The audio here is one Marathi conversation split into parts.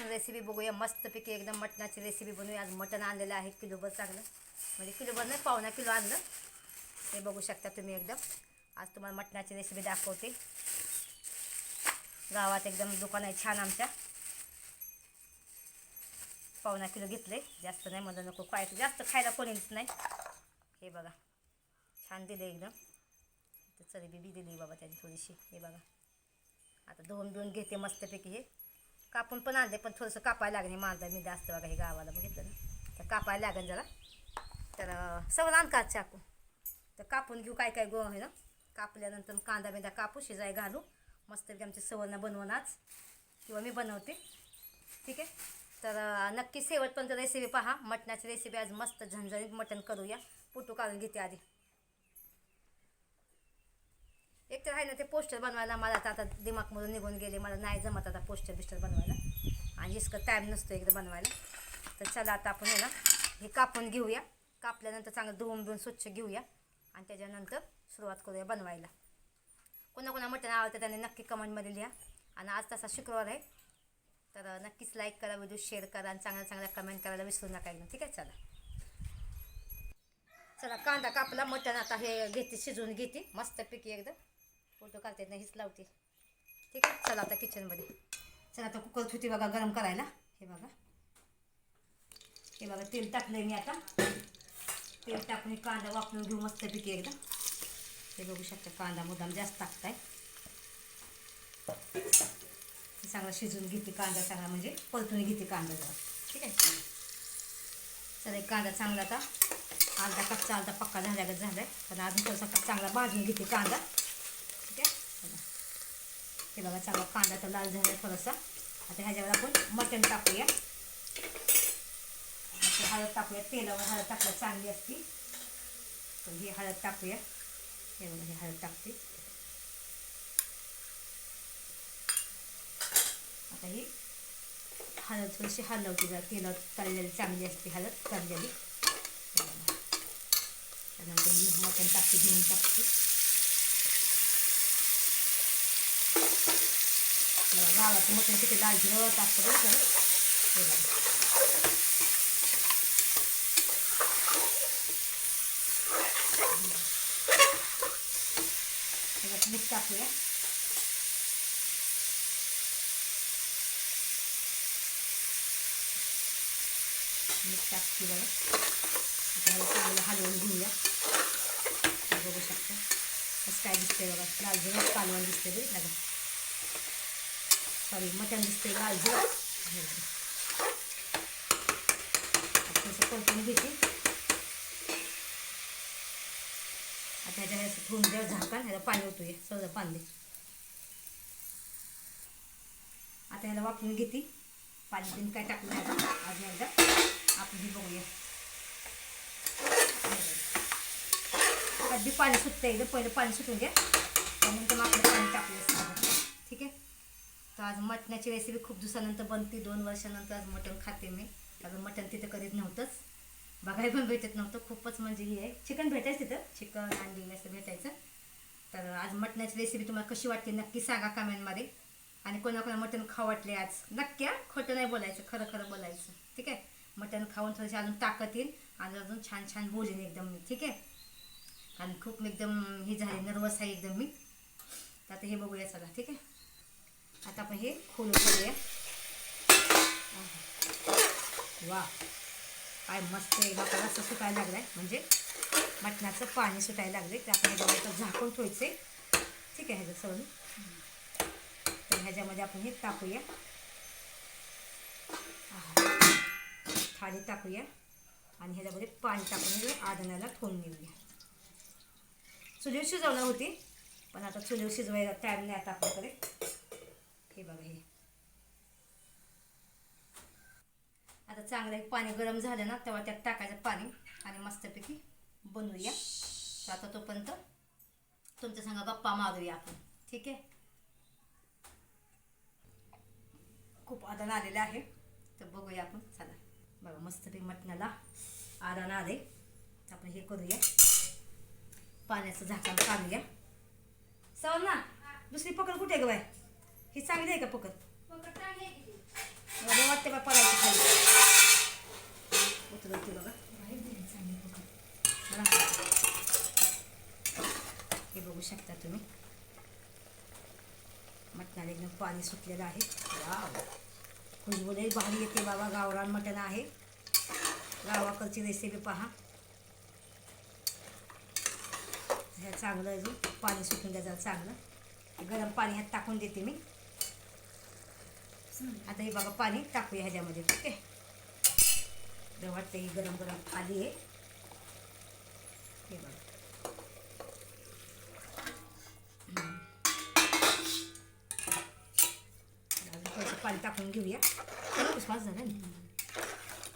आजपासून रेसिपी बघूया. मस्तपैकी एकदम मटणाची रेसिपी बनवूया. आज मटण आणलेलं आहे किलोभर चांगलं. म्हणजे किलोभर नाही पावणा किलो आणलं. हे बघू शकता तुम्ही एकदम. आज तुम्हाला मटणाची रेसिपी दाखवते. गावात एकदम दुकान आहे छान आमच्या. पावणा किलो घेतले जास्त नाही म्हणलं नको खायचं. जास्त खायला कोणीच नाही. हे बघा. छान दिले एकदम. चरबी बी दिली बाबा त्याची थोडीशी. हे बघा. आता धुवून बिवून घेते मस्तपैकी हे. कापून पण आणले पण थोडंसं कापायला लागणे मांदा मी जास्त बघा हे गावाला बघितलं ना. तर कापायला लागेल जरा. तर सवल आण का चाकू. तर कापून घेऊ काय काय गो आहे ना. कापल्यानंतर कांदा बिंदा कापू शिजाय घालू. मस्तपैकी आमची सवलना बनवून आज. किंवा मी बनवते. ठीक आहे? तर नक्की शेवटपर्यंत रेसिपी पहा. मटणाची रेसिपी आज मस्त झणझणीत मटण करूया. पुटू काढून घेते आधी. एक तर आहे ना ते पोस्टर बनवायला मला आता आता दिमागमधून निघून गेले मला नाही जमत आता पोस्टर बिस्टर बनवायला. आणि इसकं टाईम नसतो एकदा बनवायला. तर चला आता आपण आहे ना हे कापून घेऊया. कापल्यानंतर चांगलं धुवून बिवून स्वच्छ घेऊया. आणि त्याच्यानंतर सुरुवात करूया बनवायला. कोणा कोणा मटण आवडतं त्याने नक्की कमेंटमध्ये लिहा. आणि आज तसा शुक्रवार आहे. तर नक्कीच लाईक करा व्हिडिओ शेअर करा आणि चांगल्या चांगल्या कमेंट करायला विसरू नका एकदम. ठीक आहे? चला. चला कांदा कापला मटण आता हे घेते शिजवून घेते. मस्तपैकी एकदम फोटो काढते ना हीच लावते. ठीक आहे? चला आता किचनमध्ये चला आता कुकर ठेवते बघा गरम करायला. हे बघा. हे बघा तेल टाकलंय मी आता. तेल टाकून कांदा वापरून घेऊ मस्त पिके एकदम हे बघू शकता कांदा मुद्दाम जास्त टाकताय. चांगला शिजवून घेते कांदा चांगला म्हणजे परतून घेते कांदा जरा. ठीक आहे? चला एक कांदा चांगला आता. अर्धा कच्चा अर्धा पक्का झाल्यागत आहे पण अजून थोडासा चांगला भाजून घेते कांदा. हे बघा चांगला कांदा तर लाल झाला थोडासा. आता ह्याच्यावर आपण मटण टाकूया. हळद टाकूया तेलावर हळद टाकल्या चांगली असती. तर ही हळद टाकूया. हे बघा ही हळद टाकते. आता ही हळद थोडीशी हलवते जरा तेलावर तळलेली चांगली असते हळद तळलेली. त्यानंतर मटण टाकते धुवून टाकते. गावाचं मटण किती लाल झिरत असतं बरं का हे बघा त्याच्यात मीठ टाकूया. मीठ टाकते बघा आता चांगलं हलवून घेऊया. बघू शकता. कसं काय दिसतंय बघा. लाल झरत कालवण दिसते बघितलं का? सॉरी मटण दिसते लाल असं परतून घेते आता ह्याच्या असं ठेवून द्या झाकण ह्याला पाणी होतोय सहज पाणी दे आता ह्याला वापरून घेते पाणी देऊन काय टाकलं अजून एकदा आपण हे बघूया अगदी पाणी सुटतं एकदा पहिलं पाणी सुटून घ्या त्यानंतर मग आपलं पाणी टाकलं ठीक आहे तर आज मटणाची रेसिपी खूप दिवसानंतर बनते दोन वर्षानंतर आज मटण खाते मी. अजून मटण तिथं करीत नव्हतंच. बघायला पण भेटत नव्हतं. खूपच म्हणजे हे आहे. चिकन भेटायचं तिथं. चिकन अंडी असं भेटायचं. तर आज मटणाची रेसिपी तुम्हाला कशी वाटते नक्की सांगा कमेंटमध्ये आणि कोणाकोणा मटण खाऊ वाटले आज? नक्की खोटं नाही बोलायचं. खरं खरं बोलायचं. ठीक आहे? मटण खाऊन थोडीशी अजून ताकद येईल. आणि अजून छान छान बोलेन एकदम मी. ठीक आहे? कारण खूप एकदम हे झाले नर्वस आहे एकदम मी. तर आता हे बघूया चला. ठीक आहे? आता आपण हे खोलून करूया वा. काय मस्त आहे. बाबा असं सुटायला लागलाय. म्हणजे मटणाचं पाणी सुटायला लागले ते आपण ह्याच्यामध्ये झाकून ठेवायचे ठीक आहे ह्याचं सवरून तर ह्याच्यामध्ये आपण हे टाकूया. आहा. थाळी टाकूया. आणि ह्याच्यामध्ये पाणी टाकून हे आदण्याला ठेवून घेऊया चुलीवर शिजवणार होती. पण आता चुलीवर शिजवायला टाईम नाही आता आपल्याकडे. हे बघा हे. आता चांगलं एक पाणी गरम झालं ना तेव्हा त्यात टाकायचं पाणी आणि मस्तपैकी बनवूया. तर आता तोपर्यंत तुमच्या संग गप्पा मारूया आपण. ठीक आहे? खूप आदान आलेलं आहे. तर बघूया आपण. चला. बघा मस्तपैकी मटणाला आदान आले तर आपण हे करूया. पाण्याचं झाकण काढूया. सवल ना दुसरी पकड कुठे ग बाय हे चांगली आहे का फुकत मला वाटते बा पडायची खाली. उतरवते बघा. हे बघू शकता तुम्ही. मटणाला एकदम पाणी सुटलेलं आहे. वाव. खुशबूलाही भारी येते बाबा. गावरान मटण आहे. गावाकडची रेसिपी पहा. ह्या चांगलं अजून पाणी सुटून जरा चांगलं. गरम पाणी ह्यात टाकून देते मी. आता हे बघा पाणी टाकूया ह्याच्यामध्ये ठीक आहे तर वाटतं ही गरम गरम आली आहे. हे बघा. अजून थोडंसं पाणी टाकून घेऊया. चला उस्मास झालं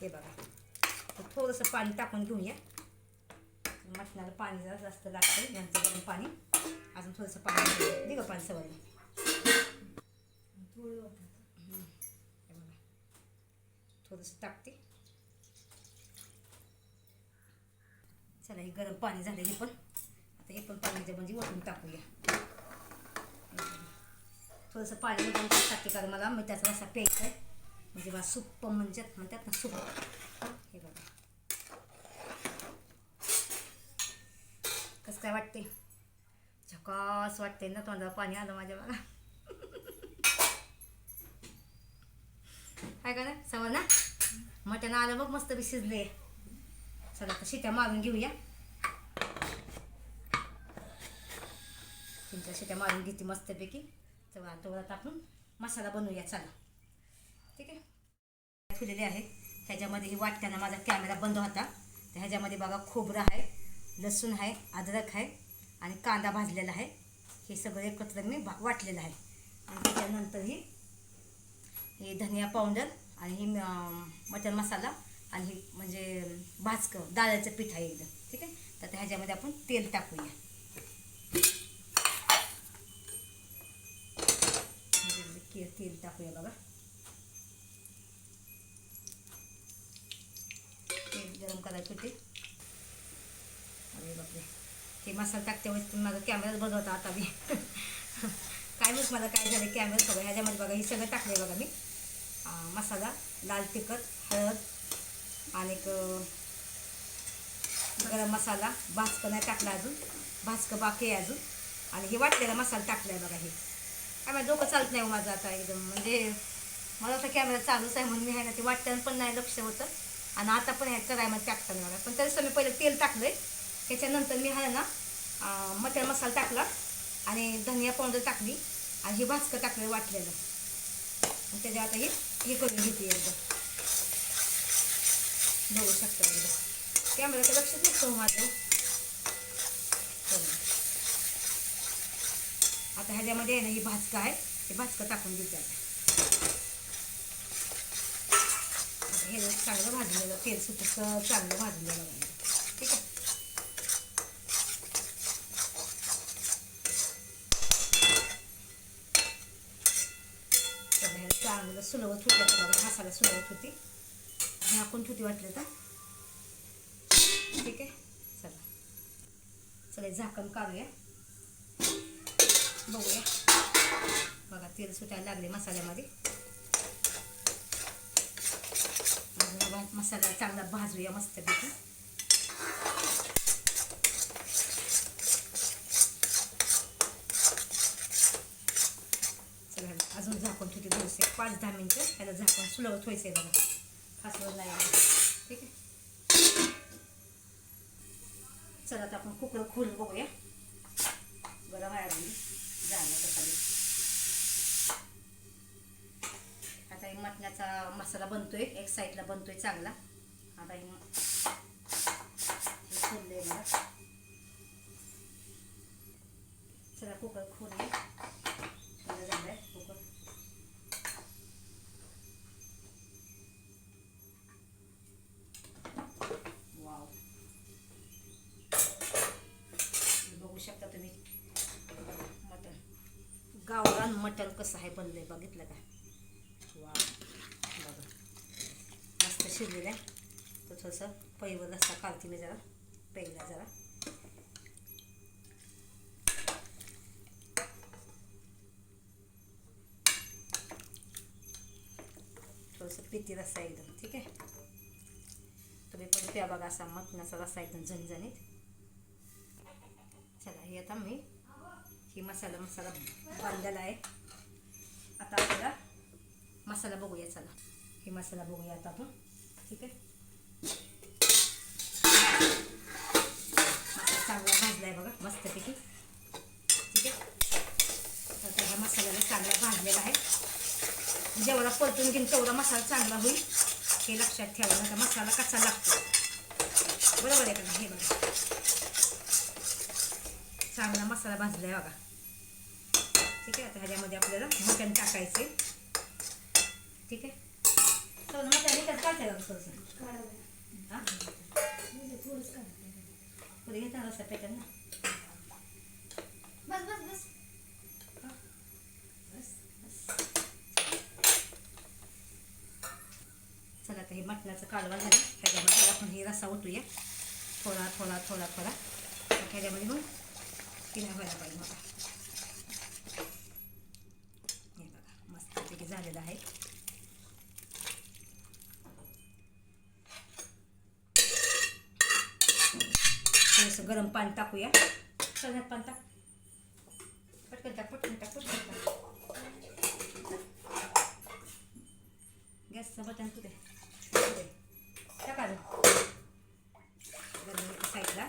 हे बघा. थोडंसं पाणी टाकून घेऊया. मटणाला पाणी जरा जास्त लागतं नंतर गरम पाणी. अजून थोडंसं पाणी दिलं पाणी सवय थोडं थोडंसं टाकते. चला हे गरम पाणी झालं हे पण. आता हे पण पाण्याच्या म्हणजे ओतून टाकूया. थोडंसं पाणी ओतून टाकते कारण मला मिठाचा रसा प्यायचा आहे. म्हणजे मला सूप म्हणजे म्हणतात ना सुप. हे बघा. कसं काय वाटते झकास वाटते ना तोंडाला पाणी आलं माझ्या मला काय करा ना ना मटण आलं बघ मस्त बी शिजले चला आता शिट्या मारून घेऊया. तीन शिट्या मारून घेते मस्तपैकी. तेव्हा तेवढा टाकून मसाला बनवूया चला. ठीक आहे? ठेवलेले आहे. ह्याच्यामध्ये ही वाटताना माझा कॅमेरा बंद होता. तर ह्याच्यामध्ये बघा खोबरं आहे लसूण आहे अद्रक आहे आणि कांदा भाजलेला आहे. हे सगळं एकत्र मी भा वाटलेलं आहे. आणि त्याच्यानंतर ही हे धनिया पावडर आणि ही मटन मसाला आणि ही म्हणजे भाजकं डाळ्याचं पीठ आहे एकदम ठीक आहे? तर ह्याच्यामध्ये आपण तेल टाकूया. तेल टाकूया बघा. तेल गरम करायचं होते. अरे बापरे. ते मसाला टाकते वेळेस तुम्ही माझा कॅमेराच बंद आता मी. काय मग मला काय झालं कॅमेरा सगळं ह्याच्यामध्ये बघा हे सगळं टाकलं बघा मी. मसाला लाल तिखट हळद आणि गरम मसाला. भाजकं नाही टाकला अजून. भाजकं बाकी आहे अजून. आणि हे वाटलेला मसाला टाकला आहे बघा हे. काय माझं डोकं चालत नाही हो माझं आता एकदम. म्हणजे मला तर कॅमेरा चालूच आहे म्हणून मी आहे ना ते वाटतं पण नाही लक्ष होतं. आणि आता पण ह्या करायला मला टाकताना मला पण तरी मी पहिले तेल टाकलं आहे त्याच्यानंतर मी आहे ना अं, मटण मसाला टाकला. आणि धनिया पावडर टाकली आणि हे भाजकं टाकलं वाटलेलं. त्याच्या आता हे हे करून घेते एकदा. बघू शकता एकदा. कॅमेराचं लक्षच नसतं हो माझं. आता ह्याच्यामध्ये आहे ना ही भाजकं आहे हे भाजकं टाकून देते आता. हे चांगलं भाजलेलं तेल सुटं चांगलं भाजलेलं ठीक आहे? तर ह्याला चांगलं सुलवत होतं आता बघा मसाला सुलवत होती. झाकून ठेवती वाटलं तर? ठीक आहे चला. चला झाकण काढूया. बघूया. बघा तेल सुटायला लागले मसाल्यामध्ये. मसाला चांगला भाजूया मस्तपैकी चला ह्याला अजून झाकून पाच दहा मिनटं. ह्याला झाकून सुलवत व्हायचं आहे बघा फासवर नाही ठीक आहे? चला आता आपण कुकर खोलून बघूया. गरम आहे अजून झालं तर खाली. आता हे मटण्याचा मसाला बनतोय. एक साईडला बनतोय चांगला. आता हे हे खोललंय मला चला कुकर खोलूया थंड झालंय कुकर वाव हे बघू शकता तुम्ही मटण गावरान मटण कसं आहे बनलंय बघितलं का? वा बघा. मस्त शिरलेलं आहे. तो थोडंसं पैवर रस्ता काढते मी जरा पेला जरा. थोडंसं पिती रस्सा एकदम ठीक आहे? तुम्ही पण प्या बघा असा मटणाचा रस्सा एकदम झणझणीत. चला हे आता मी ही मसाला मसाला बांधलेला आहे. मसाला बघूया चला हे मसाला बघूया आता आपण ठीक आहे चांगला भाजला आहे बघा मस्तपैकी ठीक आहे तर आता ह्या मसाल्याला चांगला भाजलेला आहे जेवढा परतून घेईन तेवढा मसाला चांगला होईल हे लक्षात ठेवा आता मसाला कसा लागतो बरोबर आहे का हे बघा चांगला मसाला भाजला आहे बघा ठीक आहे आता ह्याच्यामध्ये आपल्याला मटण टाकायचे ठीक आहे. तर मटण एकच काढते का हां? पुढे घेता रस्ता पेटल ना. बस बस बस. चला आता हे मटणाचं कालवा झालं. ह्याच्यामध्ये आपण हे रस्सा ओतूया. थोडा थोडा थोडा थोडा. मग ह्याच्यामध्ये मग किना व्हायला पाहिजे बघा हे बघा मस्तपैकी झालेलं आहे थोडंसं गरम पाणी टाकूया चल पाणी टाक पटकन टाक पटकन टाक पटकन टाक गॅसचं तू कुठे कुठे? टाका गरम एका साईडला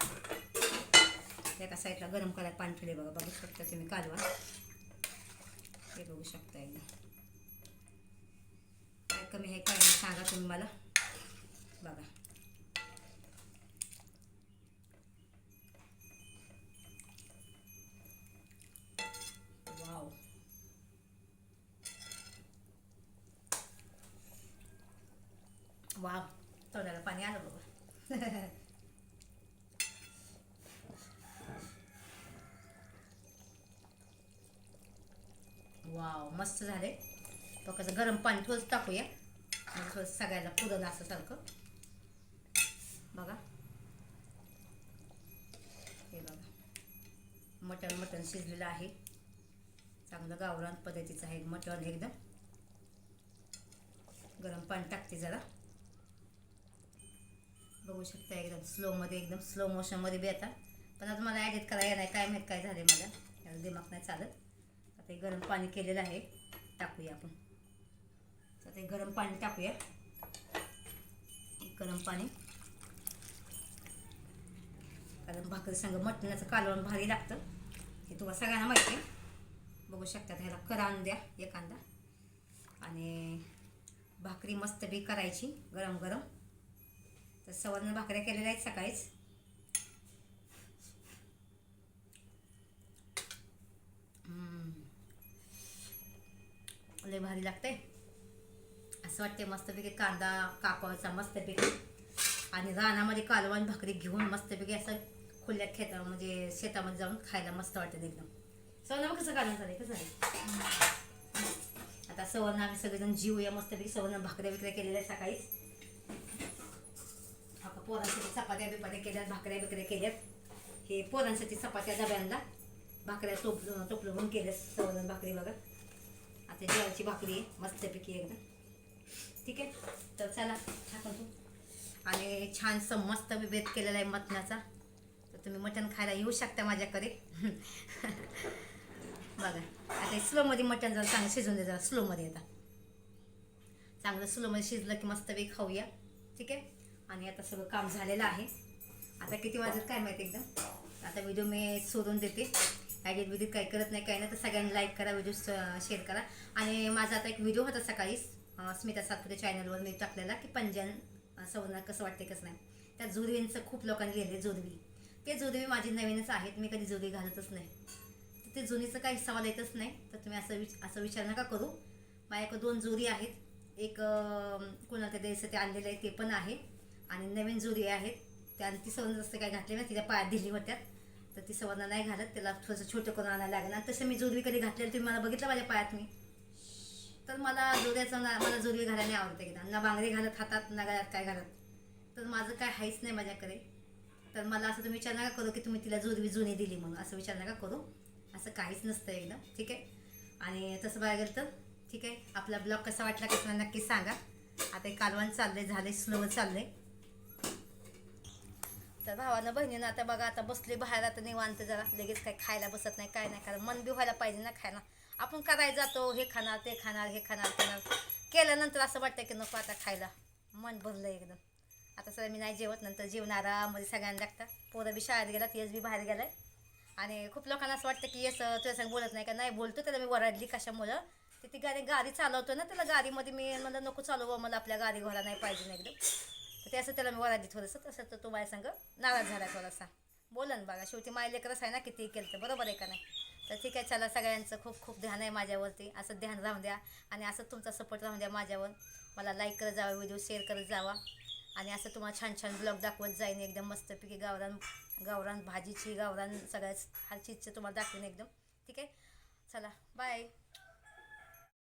एका साईडला गरम करायला पाणी ठेवले बघा. बघू शकता तुम्ही कालवा. हे बघू शकता एकदा. काय कमी आहे काय सांगा तुम्ही मला. बघा वाव वाव तोंडाला पाणी आलं बाबा वाव मस्त झाले. कसं गरम पाणी थोडंसं टाकूया. म्हणजे थोडं सगळ्याला पुरण असं सारखं बघा. हे बघा. मटण मटण शिजलेलं आहे. चांगलं गावरान पद्धतीचं आहे मटण एकदम. गरम पाणी टाकते जरा. बघू शकता एकदम स्लोमध्ये एकदम स्लो मोशनमध्ये बी आता. पण आता मला ॲडिट करायला नाही काय माहीत काय झाले मला. त्याला दिमाग नाही चालत. आता हे गरम पाणी केलेलं आहे टाकूया आपण. तर ते गरम पाणी टाकूया. गरम पाणी. कारण भाकरी संग मटणाचं कालवण भारी लागतं. हे तुम्हाला सगळ्यांना माहिती आहे. बघू शकतात ह्याला करा आणून द्या एखादा. आणि भाकरी मस्त बी करायची गरम गरम तर सवर्ण भाकऱ्या केलेल्या आहेत सकाळीच. लय भारी लागते असं वाटते मस्तपैकी कांदा कापायचा मस्तपैकी. आणि रानामध्ये कालवान भाकरी घेऊन मस्तपैकी असं खुल्या खेता म्हणजे शेतामध्ये जाऊन खायला मस्त वाटतं एकदम. सवर्ण मग कसं कालवण झालं कसं झालं आता सवर्ण आम्ही सगळेजण जीवूया मस्तपैकी सवर्ण भाकऱ्या विकऱ्या केलेल्या आहेत सकाळीच. पोरांसाठी चपात्या बिपात्या केल्यात भाकऱ्या बिकऱ्या केल्यात हे पोरांसाठी चपात्या डब्यांना भाकऱ्या टोप टोपलं केल्यात सवरण भाकरी बघा. आता जेवायची भाकरी आहे मस्तपैकी एकदा. ठीक आहे? तर चला टाकून तू आणि छानसं मस्त विभेद केलेला आहे मटणाचा. तर तुम्ही मटण खायला येऊ शकता माझ्याकडे. बघा आता स्लोमध्ये मटण जरा चांगलं शिजवून दे जरा स्लोमध्ये आता. चांगलं स्लोमध्ये शिजलं की मस्तपैकी खाऊया. ठीक आहे? आणि आता सगळं काम झालेलं आहे. आता किती वाजत काय माहिती एकदम? आता व्हिडिओ मी सोडून देते. ॲडिट बिडिट काही करत नाही काही नाही तर सगळ्यांनी लाईक करा व्हिडिओ शेअर करा. आणि माझा आता एक व्हिडिओ होता सकाळी स्मिता सातपुते चॅनलवर मी टाकलेला की पंजन अं, कसं वाटते कसं नाही. त्या जुरवींचं खूप लोकांनी लिहिले जुरवी. ते जुरवी माझी नवीनच आहेत मी कधी जुरवी घालतच नाही. तर ते जुनीचं काही सवाल येतच नाही तर तुम्ही असं विच असं विचार नका करू. माझ्याकडे दोन जुरी आहेत. एक कोणाला कोणाला द्यायचं ते आणलेलं आहे ते पण आहे. आणि नवीन जुरी आहेत. त्या ती सवर्ण जास्त काय घातले नाही तिच्या पायात दिली होत्या. तर ती सवर्ण नाही घालत. त्याला थोडंसं छोटं करून आणायला लागणार तसं मी जुरवी कधी घातलेलं तुम्ही मला बघितलं माझ्या पायात मी? तर मला जोड्याचं ना मला जुरवी घालायला नाही आवडतं एकदा. ना बांगडी घालत हातात ना गळ्यात काय घालत. तर माझं काय आहेच नाही माझ्याकडे. तर मला असं तुम्ही विचार नका करू की तुम्ही तिला जुरवी जुनी दिली म्हणून. असं विचार नका करू. असं काहीच नसतं एकदम ठीक आहे? आणि तसं बघायला गेलं तर ठीक आहे? आपला ब्लॉग कसा वाटला कसं नक्की सांगा. आता हे कालवण चाललंय झालंय स्लो चाललंय. तर भावानं बहिणीनं आता बघा आता बसली बाहेर आता निवांत जरा. लगेच काही खायला बसत नाही काय नाही कारण मन बी व्हायला पाहिजे ना खायला. आपण करायला जातो हे खाणार ते खाणार हे खाणार खाणार. केल्यानंतर असं वाटतं की नको आता खायला. मन भरलं एकदम. आता सर मी नाही जेवत नंतर जेवणारा आरामध्ये म्हणजे सगळ्यांना लागतात पोरं बी शाळेत गेलात तेच बी बाहेर गेलाय. आणि खूप लोकांना असं वाटतं की येस तुझ्या संग बोलत नाही का? नाही बोलतो त्याला मी वरडली कशामुळं? ती ती गाडी गाडी चालवतो ना त्याला गाडीमध्ये मी म्हणलं नको चालू बा मला आपल्या गाडी घोडा नाही पाहिजे ना एकदम. तर ते असं त्याला मी वराडली थोडंसं तसं तर तो माझ्या संग नाराज झाला थोडासा. बोला ना बघा शेवटी माय लेकरच आहे ना किती केलं तर बरोबर आहे का नाही? तर ठीक आहे चला सगळ्यांचं खूप खूप ध्यान आहे माझ्यावरती. असं ध्यान राहून द्या आणि असं तुमचा सपोर्ट राहून द्या माझ्यावर. मला लाईक करत जावा व्हिडिओ शेअर करत जावा. आणि असं तुम्हाला छान छान ब्लॉग दाखवत जाईन एकदम मस्तपैकी. गावरान गावरान भाजीची गावरान सगळ्याच हर चीजचं तुम्हाला दाखवेन एकदम. ठीक आहे? चला बाय